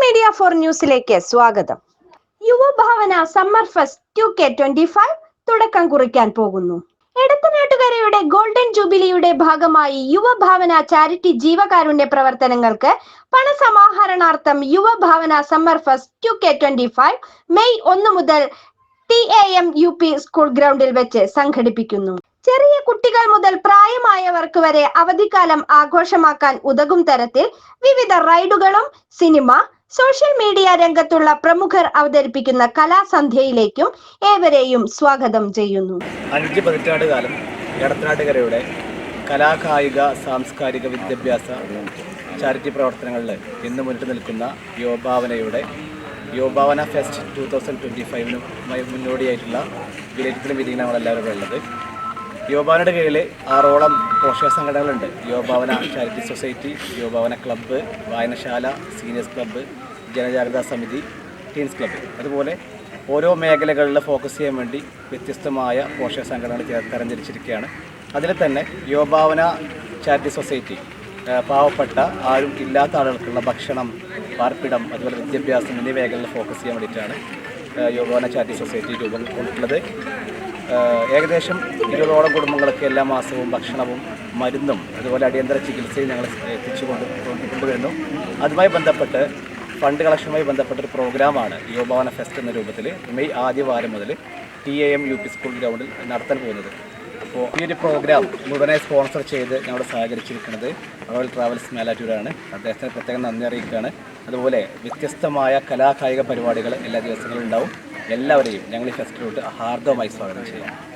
Media for ന്യൂസിലേക്ക് സ്വാഗതം. Yuvabhavana summer fest two K twenty five തുടക്കം കുറിക്കാൻ പോകുന്നു. എടത്തനാട്ടുകരയുടെ ഗോൾഡൻ ജൂബിലിയുടെ ഭാഗമായി യുവഭാവന ചാരിറ്റി ജീവകാരുണ്യ പ്രവർത്തനങ്ങൾക്ക് പണസമാഹരണാർത്ഥം Yuvabhavana summer fest two K twenty five May ഒന്ന് മുതൽ T A M U P school ഗ്രൗണ്ടിൽ വെച്ച് സംഘടിപ്പിക്കുന്നു. ചെറിയ കുട്ടികൾ മുതൽ പ്രായമായവർക്ക് വരെ അവധിക്കാലം ആഘോഷമാക്കാൻ ഉതകും തരത്തിൽ വിവിധ റൈഡുകളും സിനിമ സോഷ്യൽ മീഡിയ രംഗത്തുള്ള പ്രമുഖർ അവതരിപ്പിക്കുന്ന കലാസന്ധ്യയിലേക്കും ഏവരെയും സ്വാഗതം ചെയ്യുന്നു. അഞ്ച് പതിറ്റാണ്ട് കാലം എടത്തനാട്ടുകരയുടെ കലാകായിക സാംസ്കാരിക വിദ്യാഭ്യാസ ചാരിറ്റി പ്രവർത്തനങ്ങളിൽ ഇന്ന് മുന്നിട്ട് നിൽക്കുന്ന യുവഭാവനയുടെ Yuvabhavana fest two thousand twenty ഫൈവിനും മുന്നോടിയായിട്ടുള്ള വിലയിരുത്തലും വിധിയാണ് നമ്മളെല്ലാവരും ഇവിടെ ഉള്ളത്. യുവഭാവനയുടെ കീഴിൽ ആറോളം പോഷക സംഘടനകളുണ്ട്. Yuvabhavana charity society Yuvabhavana club വായനശാല സീനിയേഴ്സ് ക്ലബ്ബ് ജനജാഗ്രതാ സമിതി ടീൻസ് ക്ലബ്ബ്. അതുപോലെ ഓരോ മേഖലകളിൽ ഫോക്കസ് ചെയ്യാൻ വേണ്ടി വ്യത്യസ്തമായ പോഷക സംഘടനകൾ തരംതിരിച്ചിരിക്കുകയാണ് അതിൽ തന്നെ യുവഭാവന ചാരിറ്റി സൊസൈറ്റി പാവപ്പെട്ട ആരും ഇല്ലാത്ത ആളുകൾക്കുള്ള ഭക്ഷണം പാർപ്പിടം അതുപോലെ വിദ്യാഭ്യാസം എന്നീ മേഖലകളിൽ ഫോക്കസ് ചെയ്യാൻ വേണ്ടിയിട്ടാണ് ആ, ചാരിറ്റി സൊസൈറ്റി രൂപം കൊണ്ടുള്ളത് ആ, ഏകദേശം ഇരുപതോളം കുടുംബങ്ങൾക്ക് എല്ലാ മാസവും ഭക്ഷണവും മരുന്നും അതുപോലെ അടിയന്തര ചികിത്സയും ഞങ്ങൾ എത്തിച്ചു കൊണ്ട് കൊണ്ടുവരുന്നു. അതുമായി ബന്ധപ്പെട്ട് ഫണ്ട് കളക്ഷനുമായി ബന്ധപ്പെട്ട ഒരു പ്രോഗ്രാമാണ് യുവഭവന ഫെസ്റ്റ് എന്ന രൂപത്തിൽ മെയ് ആദ്യവാരം മുതൽ T A M U P school ഗ്രൗണ്ടിൽ നടത്താൻ പോകുന്നത്. അപ്പോൾ ഈ ഒരു പ്രോഗ്രാം മുഴുവനായി സ്പോൺസർ ചെയ്ത് ഞങ്ങളുടെ സഹകരിച്ചിരിക്കുന്നത് റോയൽ ട്രാവൽസ് മേലാറ്റൂരാണ്. അദ്ദേഹത്തിന് പ്രത്യേകം നന്ദി അറിയിക്കുകയാണ്. അതുപോലെ വ്യത്യസ്തമായ കലാകായിക പരിപാടികൾ എല്ലാ ദിവസങ്ങളും ഉണ്ടാവും. എല്ലാവരെയും ഞങ്ങൾ ഈ ഫെസ്റ്റിലോട്ട് ഹാർദവമായി സ്വാഗതം ചെയ്യാം.